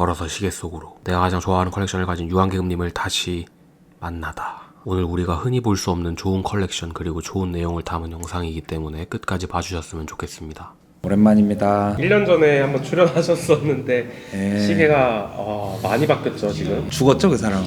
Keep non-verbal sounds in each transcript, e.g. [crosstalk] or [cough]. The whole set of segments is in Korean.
걸어서 시계 속으로 내가 가장 좋아하는 컬렉션을 가진 유한계급님을 다시 만나다. 오늘 우리가 흔히 볼 수 없는 좋은 컬렉션 그리고 좋은 내용을 담은 영상이기 때문에 끝까지 봐주셨으면 좋겠습니다. 오랜만입니다. 1년 전에 한번 출연하셨었는데 예. 시계가 어, 많이 바뀌었죠 지금 죽었죠 그 사람?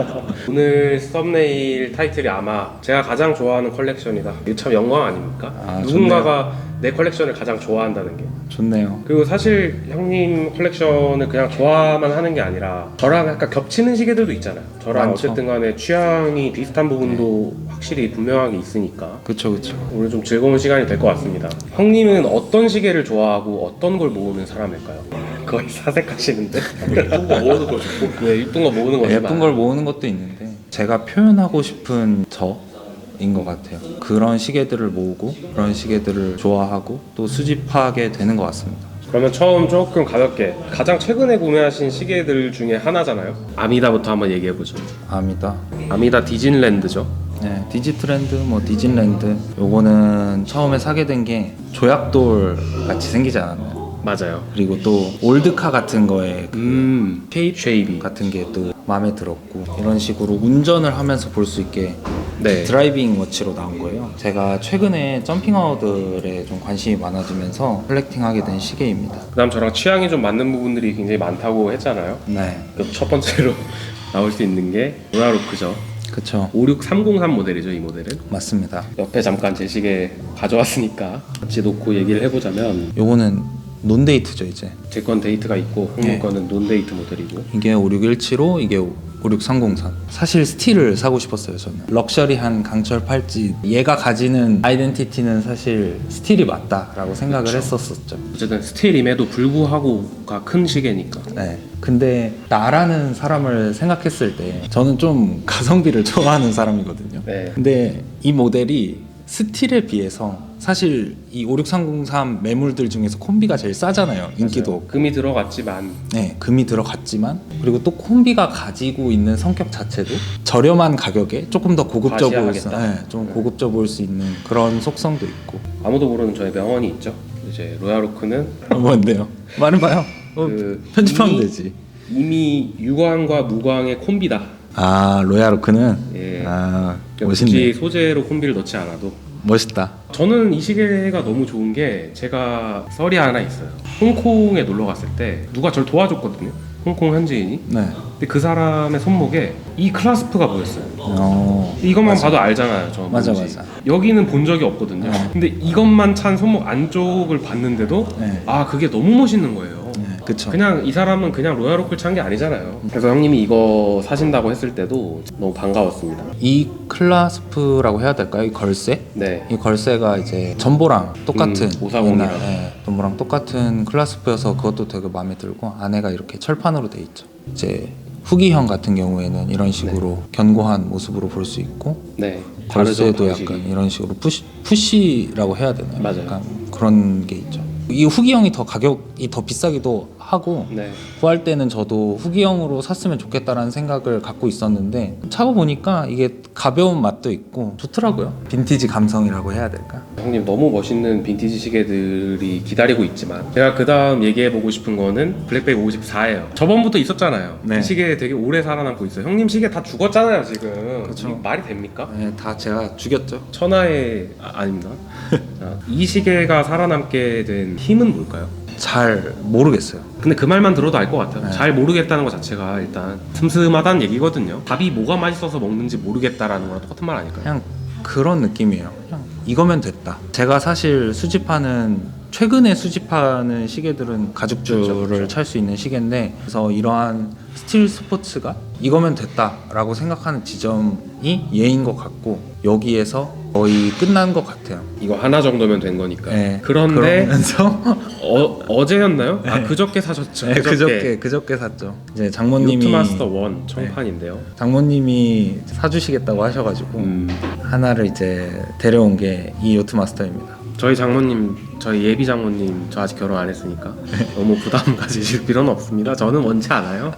[laughs] 오늘 썸네일 타이틀이 아마 제가 가장 좋아하는 컬렉션이다 이거 참 영광 아닙니까? 아, 누군가가 내 컬렉션을 가장 좋아한다는 게 좋네요. 그리고 사실 형님 컬렉션을 그냥 좋아만 하는 게 아니라 저랑 약간 겹치는 시계들도 있잖아요 저랑 많죠. 어쨌든 간에 취향이 비슷한 부분도 확실히 분명하게 있으니까 그쵸 그쵸. 오늘 좀 즐거운 시간이 될 것 같습니다. 형님은 어떤 시계를 좋아하고 어떤 걸 모으는 사람일까요? [laughs] 거의 사색하시는데 예쁜 거 모으는 거죠. 네, 예쁜 거 모으는 거지. 예쁜 걸 모으는 것도 있는데 제가 표현하고 싶은 저인 것 같아요. 그런 시계들을 모으고 그런 시계들을 좋아하고 또 수집하게 되는 것 같습니다. 그러면 처음 조금 가볍게 가장 최근에 구매하신 시계들 중에 하나잖아요. 아미다부터 한번 얘기해 보죠. 아니다. 아미다 디즈니랜드죠. 네, 디지트렌드, 뭐 디진랜드. 요거는 처음에 사게 된 게 조약돌 같이 생기지 않았나요? 맞아요. 그리고 또 올드카 같은 거에 그 음, 쉐입 쉐입이. 같은 게 또 마음에 들었고 이런 식으로 운전을 하면서 볼 수 있게 네. 드라이빙 워치로 나온 거예요. 제가 최근에 점핑아웃들에 좀 관심이 많아지면서 컬렉팅하게 된 시계입니다. 그다음 저랑 취향이 좀 맞는 부분들이 굉장히 많다고 했잖아요. 네, 그첫 번째로 [laughs] 나올 수 있는 게 로야로크죠. 그쵸. 56303 모델이죠, 이 모델은. 맞습니다. 옆에 잠깐 제 시계 가져왔으니까 같이 놓고 얘기를 해보자면 요거는 논데이트죠 이제. 제 건 데이트가 있고 형님 네. 거는 논데이트 모델이고 이게 56175, 이게 56303. 사실 스틸을 사고 싶었어요 저는. 럭셔리한 강철 팔찌. 얘가 가지는 아이덴티티는 사실 스틸이 맞다라고 생각을 했었었죠. 어쨌든 스틸임에도 불구하고가 큰 시계니까 네. 근데 나라는 사람을 생각했을 때 저는 좀 가성비를 [laughs] 좋아하는 사람이거든요. 네. 근데 이 모델이 스틸에 비해서 사실 이 56303 매물들 중에서 콤비가 제일 싸잖아요. 인기도 없고. 금이 들어갔지만 네, 금이 들어갔지만 그리고 또 콤비가 가지고 있는 성격 자체도 저렴한 가격에 조금 더 고급져 보일 수, 과시하겠다. 네, 좀 고급져 보일 수 있는 그런 속성도 있고. 아무도 모르는 저의 명언이 있죠 이제 로야로크는 뭔데요? 말해봐요. 어, 그 편집하면 이미- 되지. 이미 유광과 무광의 콤비다 아 로얄로크는 예. 아 굳이 멋있네 소재로 콤비를 넣지 않아도 멋있다 저는 이 시계가 너무 좋은 게 제가 썰이 하나 있어요 홍콩에 놀러 갔을 때 누가 저를 도와줬거든요 홍콩 현지인이 네 근데 그 사람의 손목에 이 클라스프가 보였어요. 어, 이것만 봐도 알잖아요, 저 맞아, 뭔지. 맞아. 여기는 본 적이 없거든요. 네. 근데 이것만 찬 손목 안쪽을 봤는데도 네. 아 그게 너무 멋있는 거예요. 네, 그쵸 그냥 이 사람은 그냥 로얄로클 찬 게 아니잖아요. 그래서 형님이 이거 사신다고 했을 때도 너무 반가웠습니다. 이 클라스프라고 해야 될까요? 이 걸쇠? 네. 이 걸쇠가 이제 전보랑 똑같은 음, 540 이랑. 옛날, 예, 전보랑 똑같은 클라스프여서 그것도 되게 마음에 들고 안에가 이렇게 철판으로 돼 있죠 이제 후기형 같은 경우에는 이런 식으로 견고한 모습으로 볼 수 있고 네. 다르죠, 걸쇠도 방식이. 약간 이런 식으로 푸시, 푸시라고 해야 되나요? 맞아요. 약간 그런 게 있죠. 이 후기형이 더 가격이 더 비싸기도 하고 네. 구할 때는 저도 후기형으로 샀으면 좋겠다라는 생각을 갖고 있었는데 차고 보니까 이게 가벼운 맛도 있고 좋더라고요. 빈티지 감성이라고 해야 될까? 형님 너무 멋있는 빈티지 시계들이 기다리고 있지만 제가 그 다음 얘기해 보고 싶은 거는 블랙베이 54예요. 저번부터 있었잖아요. 네. 그 시계 되게 오래 살아남고 있어요. 형님 시계 다 죽었잖아요 지금. 그쵸. 이게 말이 됩니까? 네, 다 제가 죽였죠. 천하의 아, 아닙니다. [laughs] 자, 이 시계가 살아남게 된 힘은 뭘까요? 잘 모르겠어요. 근데 그 말만 들어도 알 것 같아요. 네. 잘 모르겠다는 것 자체가 일단 슴슴하다는 얘기거든요. 밥이 뭐가 맛있어서 먹는지 모르겠다라는 거랑 똑같은 말 아닐까요? 그냥 그런 느낌이에요. 그냥 이거면 됐다. 제가 사실 수집하는 최근에 수집하는 시계들은 가죽줄을 찰 수 있는 시계인데 그래서 이러한 스틸 스포츠가 이거면 됐다라고 생각하는 지점이 얘인 것 같고 여기에서 거의 끝난 것 같아요. 이거 하나 정도면 된 거니까. 네, 그런데 그러면서 어, 어제였나요? 아 그저께 사셨죠? 네, 그저께 그저께 샀죠. 이제 장모님이 요트마스터 원 청판인데요. 장모님이 사주시겠다고 하셔가지고 음, 하나를 이제 데려온 게 이 요트마스터입니다. 저희 장모님 저희 예비 장모님 저 아직 결혼 안 했으니까 너무 부담 가지실 필요는 없습니다. 저는 원치 않아요.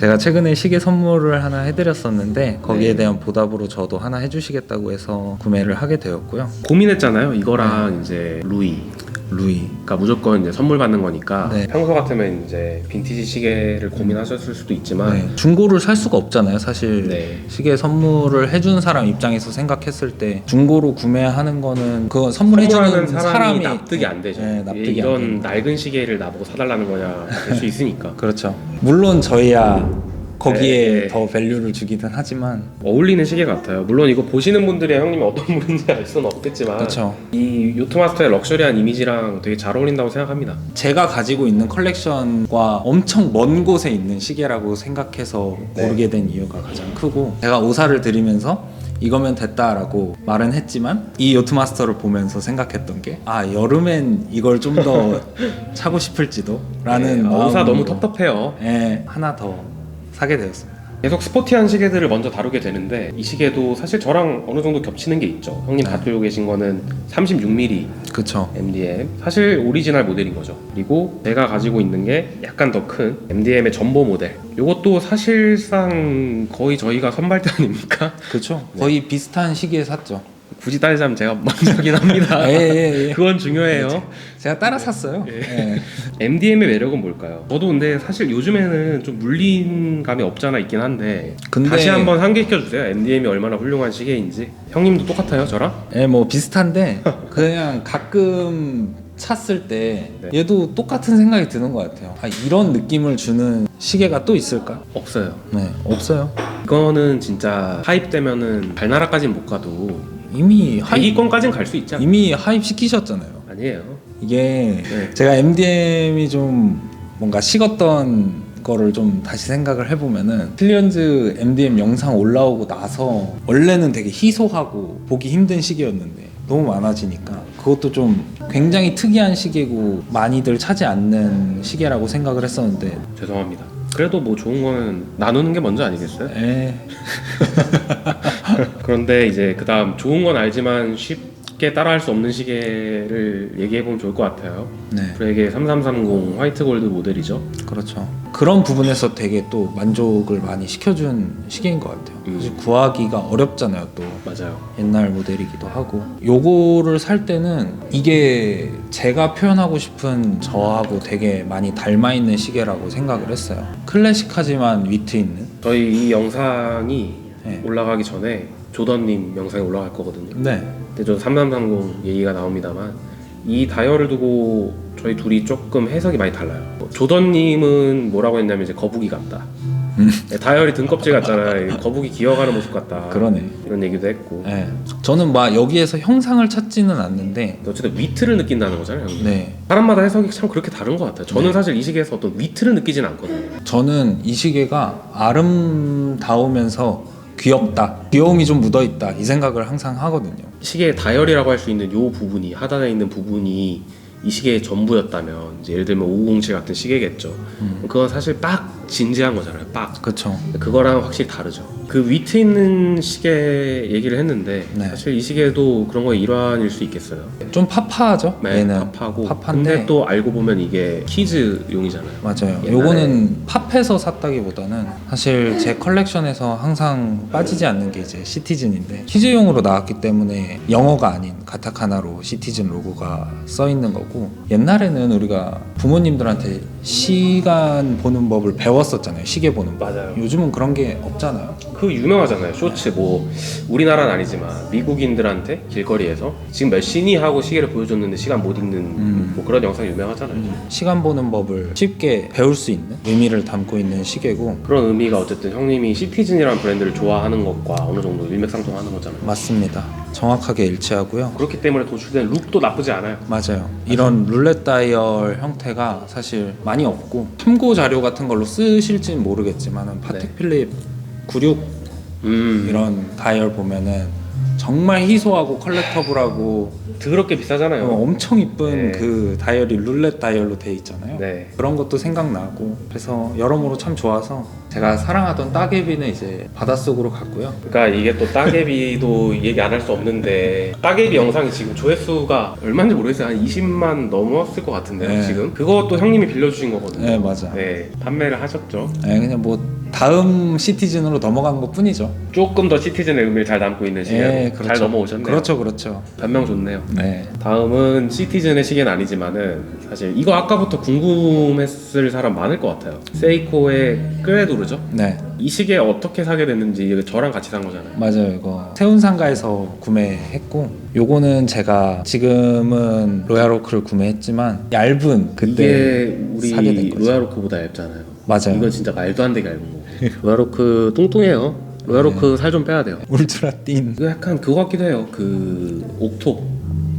제가 최근에 시계 선물을 하나 해드렸었는데 거기에 네. 대한 보답으로 저도 하나 해주시겠다고 해서 구매를 하게 되었고요. 고민했잖아요. 이거랑 이제 루이. 루이. 그러니까 무조건 이제 선물 받는 거니까 네. 평소 같으면 이제 빈티지 시계를 고민하셨을 수도 있지만 네, 중고를 살 수가 없잖아요. 사실 네. 시계 선물을 해준 사람 입장에서 생각했을 때 중고로 구매하는 거는 그건 선물해주는 선물하는 사람이, 사람이 납득이 안 되죠. 네, 납득이 안 이런 되는 낡은 시계를 나보고 사달라는 거냐 될 수 있으니까 [laughs] 그렇죠. 물론 저희야 거기에 네. 더 밸류를 주기는 하지만 어울리는 시계 같아요. 물론 이거 보시는 분들이 형님이 어떤 [laughs] 분인지 알 수는 없겠지만 그렇죠. 이 요트마스터의 럭셔리한 이미지랑 되게 잘 어울린다고 생각합니다. 제가 가지고 있는 컬렉션과 엄청 먼 곳에 있는 시계라고 생각해서 네. 고르게 된 이유가 가장 크고 제가 오사를 드리면서 이거면 됐다라고 말은 했지만 이 요트마스터를 보면서 생각했던 게 아 여름엔 이걸 좀 더 [laughs] 차고 싶을지도 라는 네, 어우사 마음으로 너무 텁텁해요. 예, 하나 더 사게 되었습니다. 계속 스포티한 시계들을 먼저 다루게 되는데 이 시계도 사실 저랑 어느 정도 겹치는 게 있죠. 형님 네. 가지고 계신 거는 36mm 그쵸 MDM 사실 오리지널 모델인 거죠. 그리고 제가 가지고 있는 게 약간 더 큰 MDM의 전보 모델. 이것도 사실상 거의 저희가 선발대 아닙니까? 그쵸 네. 거의 비슷한 시기에 샀죠. 굳이 따지자면 제가 먼저긴 합니다. [laughs] 예, 예, 예. [laughs] 그건 중요해요. 제가 따라 샀어요. 예. MDM의 매력은 뭘까요? 저도 근데 사실 요즘에는 좀 물린 감이 없잖아 있긴 한데 근데- 다시 한번 상기시켜 주세요. MDM이 얼마나 훌륭한 시계인지. 형님도 똑같아요, 저랑? 예, 뭐 비슷한데 [laughs] 그냥 가끔 찼을 때 네. 얘도 똑같은 생각이 드는 것 같아요. 아, 이런 느낌을 주는 시계가 또 있을까? 없어요. 네, 없어요. 이거는 진짜 하입 되면은 발나라까지는 못 가도 이미 하입 대기권까지는 갈 수 있지 않나요? 이미 하입 시키셨잖아요. 아니에요. 이게 네. 제가 MDM이 좀 뭔가 식었던 거를 좀 다시 생각을 해보면은 클리언즈 MDM 영상 올라오고 나서 원래는 되게 희소하고 보기 힘든 시계였는데 너무 많아지니까 그것도 좀 굉장히 특이한 시계고 많이들 차지 않는 시계라고 생각을 했었는데 죄송합니다. 그래도 뭐 좋은 거는 나누는 게 먼저 아니겠어요? 에 [laughs] 그런데 이제 그다음 좋은 건 알지만 쉽 게 따라할 수 없는 시계를 얘기해 보면 좋을 것 같아요. 네 브렉의 3330 화이트 골드 모델이죠. 그렇죠 그런 부분에서 되게 또 만족을 많이 시켜준 시계인 것 같아요 음. 사실 구하기가 어렵잖아요 또 맞아요. 옛날 모델이기도 하고 요거를 살 때는 이게 제가 표현하고 싶은 저하고 되게 많이 닮아 있는 시계라고 생각을 했어요 클래식하지만 위트 있는 저희 이 영상이 네. 올라가기 전에 조던님 영상이 올라갈 거거든요. 네 저3330 얘기가 나옵니다만 이 다이얼을 두고 저희 둘이 조금 해석이 많이 달라요. 조던님은 뭐라고 했냐면 이제 거북이 같다. 음. 네, 다이얼이 등껍질 같잖아요. 거북이 기어가는 모습 같다. 그러네 이런 얘기도 했고. 네. 저는 막 여기에서 형상을 찾지는 않는데 어쨌든 위트를 느낀다는 거잖아요. 형님. 네 사람마다 해석이 참 그렇게 다른 것 같아요. 저는 네. 사실 이 시계에서 어떤 위트를 느끼진 않거든요. 저는 이 시계가 아름다우면서 귀엽다 귀여움이 좀 묻어 있다 이 생각을 항상 하거든요 시계의 다이얼이라고 할 수 있는 요 부분이 하단에 있는 부분이 이 시계의 전부였다면 이제 예를 들면 5507 같은 시계겠죠. 음. 그건 사실 빡 진지한 거잖아요. 빡. 그쵸 그거랑 확실히 다르죠. 그 위트 있는 시계 얘기를 했는데 네. 사실 이 시계도 그런 거의 일환일 수 있겠어요. 좀 파파하죠 네, 얘는 팝하고 팝한데 근데 또 알고 보면 이게 키즈용이잖아요. 맞아요. 옛날에- 요거는 팝해서 샀다기보다는 사실 제 컬렉션에서 항상 빠지지 않는 게 이제 시티즌인데 키즈용으로 나왔기 때문에 영어가 아닌 가타카나로 시티즌 로고가 써 있는 거고 옛날에는 우리가 부모님들한테 시간 보는 법을 배웠었잖아요. 시계 보는 법. 맞아요. 요즘은 그런 게 없잖아요. 그 유명하잖아요. 쇼츠 뭐 우리나라는 아니지만 미국인들한테 길거리에서 지금 몇 시니 하고 시계를 보여줬는데 시간 못 읽는 음. 뭐 그런 영상 유명하잖아요. 시간 보는 법을 쉽게 배울 수 있는 의미를 담고 있는 시계고 그런 의미가 어쨌든 형님이 시티즌이라는 브랜드를 좋아하는 것과 어느 정도 일맥상통하는 거잖아요. 맞습니다. 정확하게 일치하고요. 그렇기 때문에 도출된 룩도 나쁘지 않아요. 맞아요. 이런 룰렛 다이얼 형태가 사실 많이 없고 참고 자료 같은 걸로 쓰실지는 모르겠지만 파텍 네. 필립 96 음. 이런 다이얼 보면은 정말 희소하고 컬렉터블하고 더럽게 비싸잖아요. 어, 엄청 이쁜 네. 그 다이얼이 룰렛 다이얼로 돼 있잖아요. 네. 그런 것도 생각나고 그래서 여러모로 참 좋아서 제가 사랑하던 따개비는 이제 바닷속으로 갔고요. 그러니까 이게 또 따개비도 [laughs] 얘기 안 할 수 없는데 따개비 영상이 지금 조회수가 얼마인지 모르겠어요. 한 20만 넘었을 것 같은데요. 네. 지금 그것도 형님이 빌려주신 거거든요. 네 맞아. 네, 판매를 하셨죠. 네, 그냥 뭐 다음 시티즌으로 넘어간 것 뿐이죠. 조금 더 시티즌의 의미를 잘 담고 있는 시계로 네, 그렇죠. 잘 넘어오셨네요. 그렇죠, 그렇죠. 변명 좋네요. 네. 다음은 시티즌의 시계는 아니지만은 사실 이거 아까부터 궁금했을 사람 많을 것 같아요. 세이코의 끄레도 르죠. 네. 이 시계 어떻게 사게 됐는지 저랑 같이 산 거잖아요. 맞아요 이거 세운 상가에서 구매했고 요거는 제가 지금은 로얄오크를 구매했지만 얇은 그때 이게 사게 된 우리 거죠. 로얄오크보다 얇잖아요. 맞아요 이건 진짜 말도 안 되게 얇은 거. 로얄오크 뚱뚱해요. 로얄오크 살 좀 빼야 돼요. 울트라 틴 이거 약간 그거 같기도 해요. 그 옥토.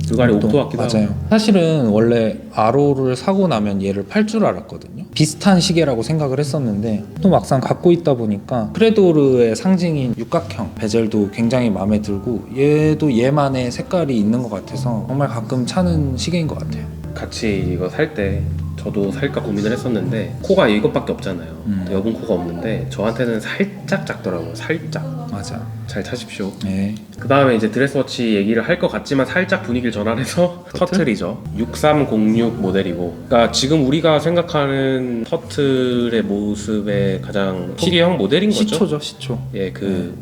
불가리 옥토 같기도 하고. 맞아요 사실은 원래 아로를 사고 나면 얘를 팔 줄 알았거든요 비슷한 시계라고 생각을 했었는데 또 막상 갖고 있다 보니까 크레도르의 상징인 육각형 베젤도 굉장히 마음에 들고 얘도 얘만의 색깔이 있는 것 같아서 정말 가끔 차는 시계인 것 같아요 같이 이거 살 때 저도 살까 고민을 했었는데 코가 이것밖에 없잖아요. 음. 여분 코가 없는데 저한테는 살짝 작더라고요. 살짝. 맞아. 잘 차십시오. 네. 그 다음에 이제 드레스워치 얘기를 할 것 같지만 살짝 분위기를 전환해서 [laughs] 터틀 이죠. 6306 모델이고, 그러니까 지금 우리가 생각하는 터틀의 모습의 가장 시계형 모델인 거죠. 시초죠 시초. 예, 그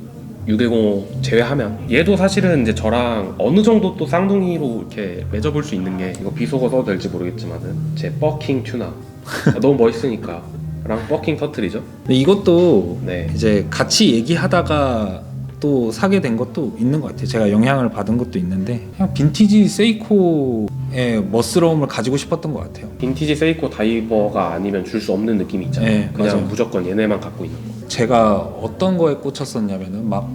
610 제외하면. 얘도 사실은 이제 저랑 어느 정도 또 쌍둥이로 이렇게 맺어볼 수 있는 게 이거 비속어 써도 될지 모르겠지만은 제 버킹 튜나 아, 너무 멋있으니까 랑 버킹 터틀이죠. 근데 이것도 네. 이제 같이 얘기하다가 또 사게 된 것도 있는 것 같아요. 제가 영향을 받은 것도 있는데 그냥 빈티지 세이코의 멋스러움을 가지고 싶었던 것 같아요. 빈티지 세이코 다이버가 아니면 줄 수 없는 느낌이 있잖아요. 네, 그냥 맞아요. 무조건 얘네만 갖고 있는 거. 제가 어떤 거에 꽂혔었냐면은 막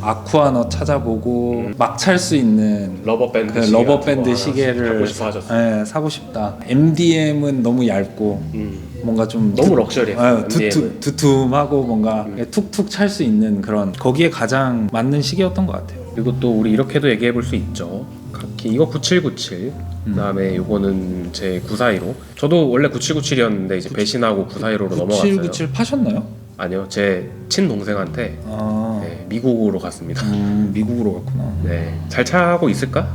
아쿠아넛 찾아보고 막찰 수 있는 러버 밴드 그 시계 러버 같은 거 밴드 하나 시계를 갖고 싶어 하셨어요. 예, 사고 싶다. MDM은 너무 얇고 음, 뭔가 좀 너무 두- 럭셔리했어요. 예, 두툼. 두툼하고 뭔가 음. 툭툭 찰 수 있는 그런 거기에 가장 맞는 시계였던 것 같아요. 그리고 또 우리 이렇게도 얘기해 볼 수 있죠. 각기 이거 9797. 음. 그다음에 요거는 제 941호. 저도 원래 9797이었는데 이제 배신하고 941호로 넘어갔어요. 9797 파셨나요? 아니요, 제 친동생한테 아, 네, 미국으로 갔습니다. 음, 미국으로 갔구나. 네, 잘 차고 있을까?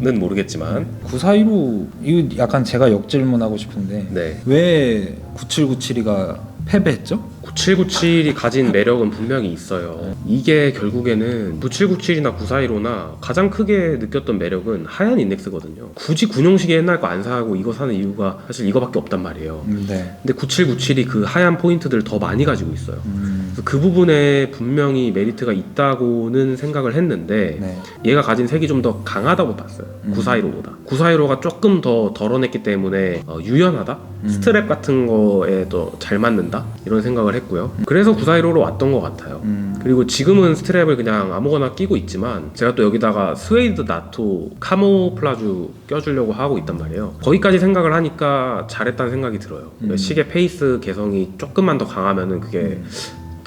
는 네. 모르겠지만, 941호 이거 약간 제가 역질문하고 싶은데 네, 왜 9797이가 패배했죠? 9797이 가진 매력은 분명히 있어요. 이게 결국에는 9797이나 941호나 가장 크게 느꼈던 매력은 하얀 인덱스거든요. 굳이 군용시계 옛날 거 안 사고 이거 사는 이유가 사실 이거밖에 없단 말이에요. 음, 네. 근데 9797이 그 하얀 포인트들을 더 많이 가지고 있어요. 음, 그래서 그 부분에 분명히 메리트가 있다고는 생각을 했는데 네. 얘가 가진 색이 좀 더 강하다고 봤어요. 음. 941호보다. 941호가 조금 더 덜어냈기 때문에 어, 유연하다? 음. 스트랩 같은 거에 더 잘 맞는다? 이런 생각을 했고 요. 그래서 941호로 왔던 것 같아요. 음, 그리고 지금은 스트랩을 그냥 아무거나 끼고 있지만 제가 또 여기다가 스웨이드 나토 카모플라주 껴주려고 하고 있단 말이에요. 거기까지 생각을 하니까 잘했다는 생각이 들어요. 음. 시계 페이스 개성이 조금만 더 강하면은 그게 음.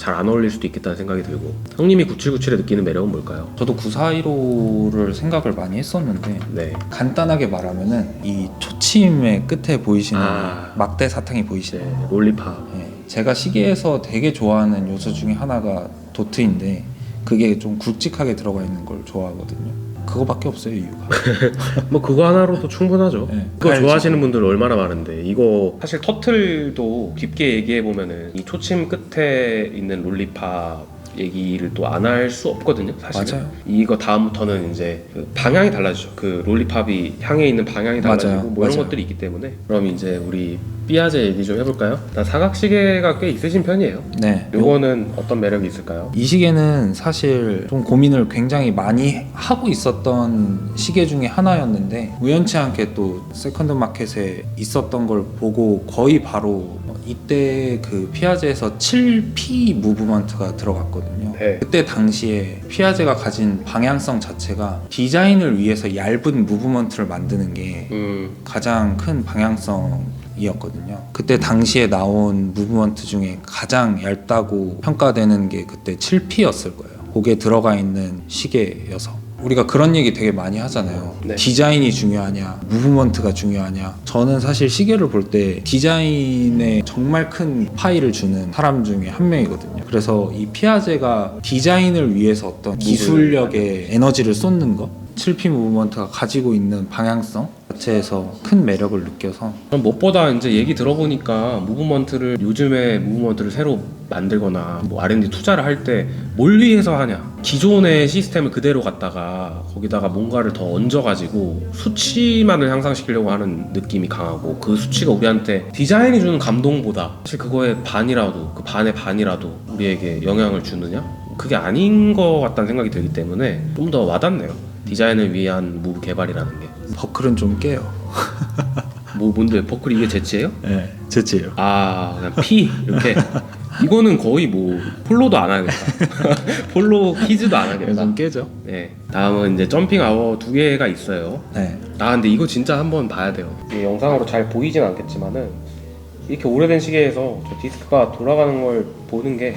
잘안 어울릴 수도 있겠다는 생각이 들고 형님이 9797에 느끼는 매력은 뭘까요? 저도 941호를 생각을 많이 했었는데 네. 간단하게 말하면은 이 초침의 끝에 보이시는 아. 막대 사탕이 보이시나요? 네, 롤리파. 예, 제가 시계에서 되게 좋아하는 요소 중에 하나가 도트인데 그게 좀 굵직하게 들어가 있는 걸 좋아하거든요. 그거밖에 없어요 이유가. [laughs] 뭐 그거 하나로도 충분하죠. 네. 그거 알죠. 좋아하시는 분들 얼마나 많은데 이거 사실 터틀도 깊게 얘기해 보면은 이 초침 끝에 있는 롤리파 얘기를 또 안 할 수 없거든요. 사실 맞아요. 이거 다음부터는 이제 그 방향이 달라지죠. 그 롤리팝이 향해 있는 방향이 달라지고 맞아요. 뭐 이런 맞아요. 것들이 있기 때문에 그럼 이제 우리 삐아제 얘기 좀 해볼까요? 나 사각 시계가 꽤 있으신 편이에요. 네. 요- 요거는 어떤 매력이 있을까요? 이 시계는 사실 좀 고민을 굉장히 많이 하고 있었던 시계 중에 하나였는데 우연치 않게 또 세컨드 마켓에 있었던 걸 보고 거의 바로 이때 그 피아제에서 7P 무브먼트가 들어갔거든요. 네. 그때 당시에 피아제가 가진 방향성 자체가 디자인을 위해서 얇은 무브먼트를 만드는 게 음, 가장 큰 방향성 이었거든요. 그때 당시에 나온 무브먼트 중에 가장 얇다고 평가되는 게 그때 7P였을 거예요. 곡에 들어가 있는 시계여서. 우리가 그런 얘기 되게 많이 하잖아요. 네. 디자인이 중요하냐, 무브먼트가 중요하냐. 저는 사실 시계를 볼 때 디자인에 정말 큰 파이를 주는 사람 중에 한 명이거든요. 그래서 이 피아제가 디자인을 위해서 어떤 기술력에 에너지를 쏟는 것, 7P 무브먼트가 가지고 있는 방향성 자체에서 큰 매력을 느껴서 그럼 무엇보다 이제 얘기 들어보니까 무브먼트를 요즘에 무브먼트를 새로 만들거나 뭐 R&D 투자를 할 때 뭘 위해서 하냐? 기존의 시스템을 그대로 갖다가 거기다가 뭔가를 더 얹어가지고 수치만을 향상시키려고 하는 느낌이 강하고 그 수치가 우리한테 디자인이 주는 감동보다 사실 그거의 반이라도 그 반의 반이라도 우리에게 영향을 주느냐? 그게 아닌 것 같다는 생각이 들기 때문에 좀 더 와닿네요. 디자인을 위한 무브 개발이라는 게 버클은 좀 깨요. [laughs] 뭐 뭔데 버클이 이게 제치예요? 네, 제치예요. 아 그냥 피 이렇게 이거는 거의 뭐 폴로도 안 하겠다 [laughs] 폴로 퀴즈도 안 하겠다 좀 깨죠. 네 다음은 이제 점핑 아워 두 개가 있어요 네. 아 근데 이거 진짜 한번 봐야 돼요 이게 영상으로 잘 보이진 않겠지만은 이렇게 오래된 시계에서 저 디스크가 돌아가는 걸 보는 게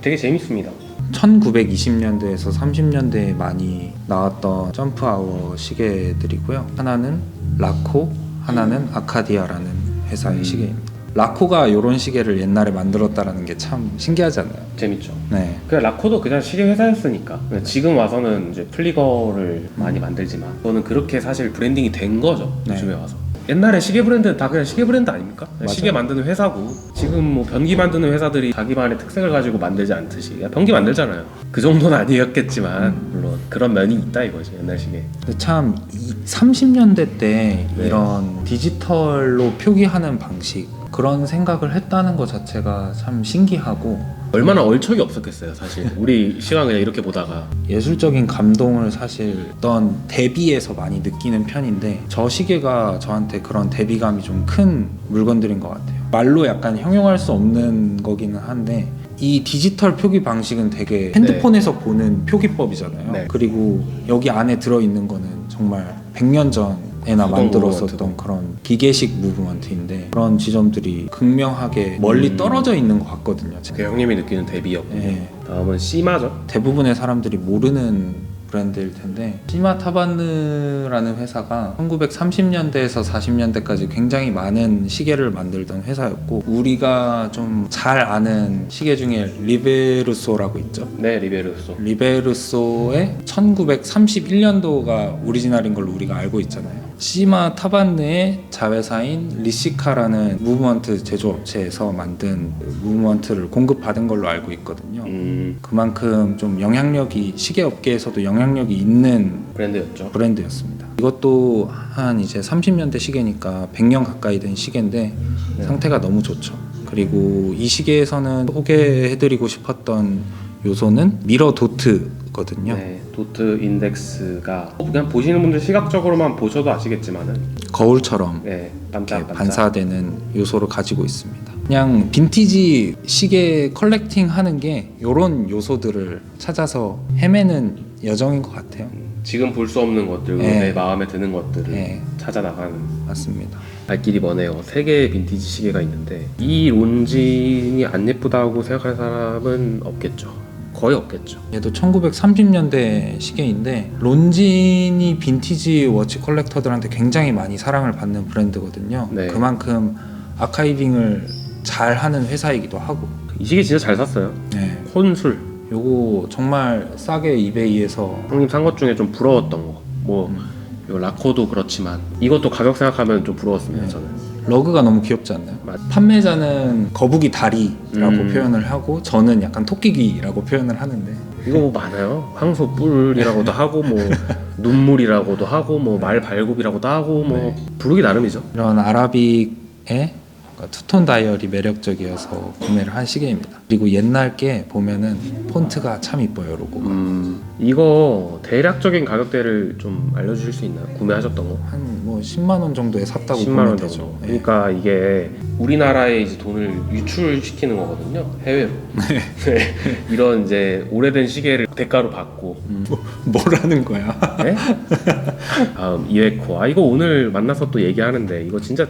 되게 재밌습니다 1920년대에서 30년대에 많이 나왔던 점프 아워 시계들이고요. 하나는 라코, 하나는 아카디아라는 회사의 음. 시계입니다. 라코가 이런 시계를 옛날에 만들었다라는 게 참 신기하지 않나요? 재밌죠 네. 그냥 라코도 그냥 시계 회사였으니까 그냥 지금 와서는 이제 플리거를 많이 만들지만 저는 그렇게 사실 브랜딩이 된 거죠 네. 요즘에 와서 옛날에 시계 브랜드는 다 그냥 시계 브랜드 아닙니까? 그냥 맞아요. 시계 만드는 회사고 지금 뭐 변기 만드는 회사들이 자기만의 특색을 가지고 만들지 않듯이 그냥 변기 만들잖아요 그 정도는 [laughs] 아니었겠지만 물론 그런 면이 있다 이거지 옛날 시계 근데 참 이- 30년대 때 네. 이런 디지털로 표기하는 방식 그런 생각을 했다는 것 자체가 참 신기하고 얼마나 얼척이 없었겠어요 사실 우리 시간 그냥 이렇게 보다가 예술적인 감동을 사실 어떤 대비에서 많이 느끼는 편인데 저 시계가 저한테 그런 대비감이 좀 큰 물건들인 것 같아요. 말로 약간 형용할 수 없는 거기는 한데 이 디지털 표기 방식은 되게 핸드폰에서 보는 표기법이잖아요. 네. 그리고 여기 안에 들어 있는 거는 정말 100년 전 에나 만들었었던. 그런 기계식 무브먼트인데 그런 지점들이 극명하게 멀리 음. 떨어져 있는 것 같거든요. 그 형님이 느끼는 대비였고 예. 다음은 시마죠 대부분의 사람들이 모르는 브랜드일 텐데 시마 타바느라는 회사가 1930년대에서 40년대까지 굉장히 많은 시계를 만들던 회사였고 우리가 좀 잘 아는 시계 중에 리베르소라고 있죠. 네 리베르소 리베르소의 1931년도가 오리지널인 걸로 우리가 알고 있잖아요. 시마 타반느의 자회사인 리시카라는 무브먼트 제조업체에서 만든 무브먼트를 공급받은 걸로 알고 있거든요. 음, 그만큼 좀 영향력이 시계 업계에서도 영향력이 있는 브랜드였죠 브랜드였습니다. 이것도 한 이제 30년대 시계니까 100년 가까이 된 시계인데 네. 상태가 너무 좋죠. 그리고 이 시계에서는 소개해드리고 싶었던 요소는 미러 도트 거든요. 네, 도트 인덱스가 그냥 보시는 분들 시각적으로만 보셔도 아시겠지만은 거울처럼 네, 이렇게 반짝반짝 반사되는 요소를 가지고 있습니다. 그냥 빈티지 시계 컬렉팅 하는 게 이런 요소들을 찾아서 헤매는 여정인 것 같아요. 지금 볼 수 없는 것들, 네. 내 마음에 드는 것들을 네. 찾아 나가는 맞습니다. 발길이 머네요. 세 개의 빈티지 시계가 있는데 이 론진이 안 예쁘다고 생각할 사람은 없겠죠. 거의 없겠죠. 얘도 1930년대 시계인데 론진이 빈티지 워치 컬렉터들한테 굉장히 많이 사랑을 받는 브랜드거든요. 네. 그만큼 아카이빙을 잘 하는 회사이기도 하고. 이 시계 진짜 잘 샀어요. 네. 혼술. 요거 정말 싸게 이베이에서 형님 산 것 중에 좀 부러웠던 거. 뭐 음. 요 라코도 그렇지만 이것도 가격 생각하면 좀 부러웠습니다. 네. 저는. 러그가 너무 귀엽지 않나요? 맞- 판매자는 거북이 다리라고 음. 표현을 하고 저는 약간 토끼귀라고 표현을 하는데 이거 뭐 많아요. 황소 뿔이라고도 하고 뭐 [laughs] 눈물이라고도 하고 뭐 말 발굽이라고도 하고 뭐 네. 부르기 나름이죠. 이런 아라빅의 뭔가 투톤 다이얼이 매력적이어서 구매를 한 시계입니다. 그리고 옛날 게 보면은 폰트가 참 이뻐요, 로고가. 음, 이거 대략적인 가격대를 좀 알려주실 수 있나요? 구매하셨던 거? 한 뭐 10만 원 정도에 샀다고 10만 보면 원 되죠. 정도. 예. 그러니까 이게 우리나라에 이제 돈을 유출시키는 거거든요. 해외로. [laughs] 네. 이런 이제 오래된 시계를 대가로 받고. 음, 뭐, 뭐라는 거야? 네? [laughs] 다음 이웨코. 아 이거 오늘 만나서 또 얘기하는데 이거 진짜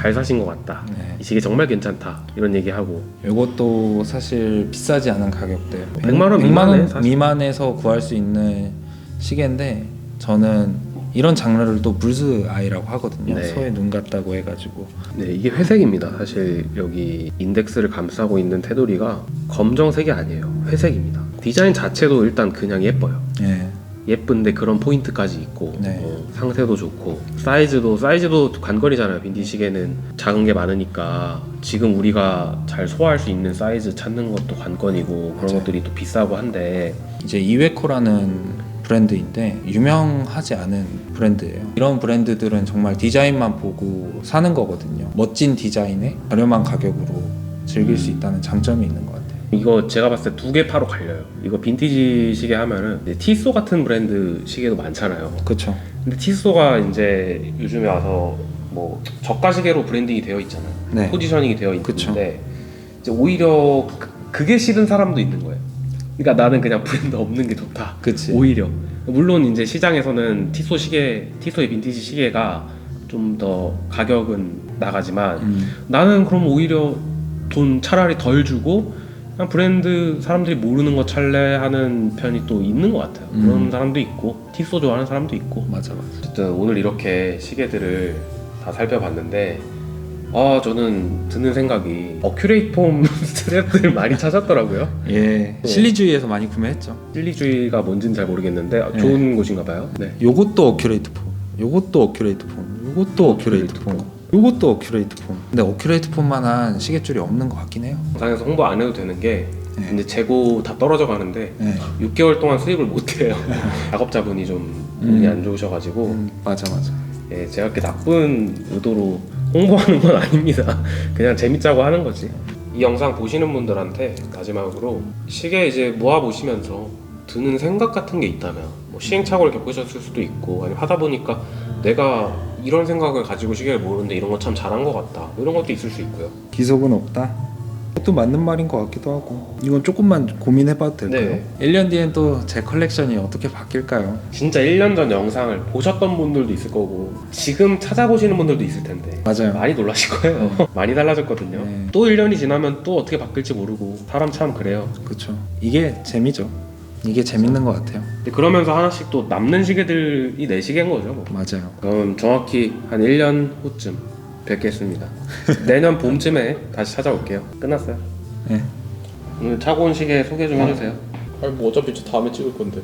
잘 사신 것 같다. 네. 이 시계 정말 괜찮다. 이런 얘기하고. 이것도 사실 비싸지 않은 가격대. 100만 원 100만 미만에 원 사실. 미만에서 구할 수 있는 시계인데 저는 이런 장르를 또 물스 아이라고 하거든요. 네. 소의 눈 같다고 해가지고 네, 이게 회색입니다. 사실 여기 인덱스를 감싸고 있는 테두리가 검정색이 아니에요. 회색입니다. 디자인 자체도 일단 그냥 예뻐요. 예, 예쁜데 그런 포인트까지 있고 네. 어, 상세도 좋고 사이즈도 사이즈도 관건이잖아요. 빈티 시계는 작은 게 많으니까 지금 우리가 잘 소화할 수 있는 사이즈 찾는 것도 관건이고 그런 맞아요. 것들이 또 비싸고 한데 이제 이웨코라는 브랜드인데 유명하지 않은 브랜드예요. 이런 브랜드들은 정말 디자인만 보고 사는 거거든요. 멋진 디자인에 저렴한 가격으로 즐길 수 있다는 장점이 있는 것 같아요. 이거 제가 봤을 때 두 개 파로 갈려요. 이거 빈티지 시계 하면은 이제 티소 같은 브랜드 시계도 많잖아요. 그렇죠. 근데 티소가 이제 요즘에 와서 뭐 저가 시계로 브랜딩이 되어 있잖아요. 네. 포지셔닝이 되어. 있는데 이제 오히려 그- 그게 싫은 사람도 있는 거예요. 그러니까 나는 그냥 [laughs] 브랜드 없는 게 좋다. 그치. 오히려 물론 이제 시장에서는 티소 시계, 티소의 빈티지 시계가 좀 더 가격은 나가지만 음, 나는 그럼 오히려 돈 차라리 덜 주고 그냥 브랜드 사람들이 모르는 거 찰래 하는 편이 또 있는 것 같아요. 음. 그런 사람도 있고 티소 좋아하는 사람도 있고 맞아 맞아. 어쨌든 오늘 이렇게 시계들을 다 살펴봤는데 아 저는 드는 생각이 어큐레이트 폼 [laughs] 스트랩들 많이 찾았더라고요. 예, 네. 실리주의에서 많이 구매했죠. 실리주의가 뭔지는 잘 모르겠는데 아, 네. 좋은 곳인가 봐요. 네. 요것도 어큐레이트 폼, 요것도 어큐레이트 폼, 요것도 어큐레이트 폼, 요것도 어큐레이트 폼. 근데 어큐레이트 폼만한 시계줄이 없는 것 같긴 해요. 영상에서 홍보 안 해도 되는 게 네. 이제 재고 다 떨어져 가는데 네. 6개월 동안 수입을 못 해요. [laughs] 작업자분이 좀 운이 음. 안 좋으셔가지고 음, 맞아 맞아. 예, 제가 그렇게 나쁜 의도로 홍보하는 건 [laughs] 아닙니다. 그냥 재밌자고 하는 거지. 이 영상 보시는 분들한테 마지막으로 시계 이제 모아 보시면서 드는 생각 같은 게 있다면 뭐 시행착오를 겪으셨을 수도 있고 아니면 하다 보니까 내가 이런 생각을 가지고 시계를 모르는데 이런 거참 잘한 것 같다 뭐 이런 것도 있을 수 있고요. 기속은 없다. 그것도 맞는 말인 것 같기도 하고 이건 조금만 고민해봐도 될까요? 네. 1년 뒤엔 또 제 컬렉션이 어떻게 바뀔까요? 진짜 1년 전 영상을 보셨던 분들도 있을 거고 지금 찾아보시는 분들도 있을 텐데 맞아요. 많이 놀라실 거예요. [laughs] 많이 달라졌거든요. 네. 또 1년이 지나면 또 어떻게 바뀔지 모르고 사람 참 그래요. 그렇죠. 이게 재미죠. 이게 재밌는 것 같아요. 근데 그러면서 하나씩 또 남는 시계들이 내 시계인 거죠. 뭐. 맞아요. 그럼 정확히 한 1년 후쯤 뵙겠습니다. [laughs] 내년 봄쯤에 다시 찾아올게요. 끝났어요. 네. 오늘 차고 온 시계 소개 좀 해주세요. 아니 뭐 어차피 저 다음에 찍을 건데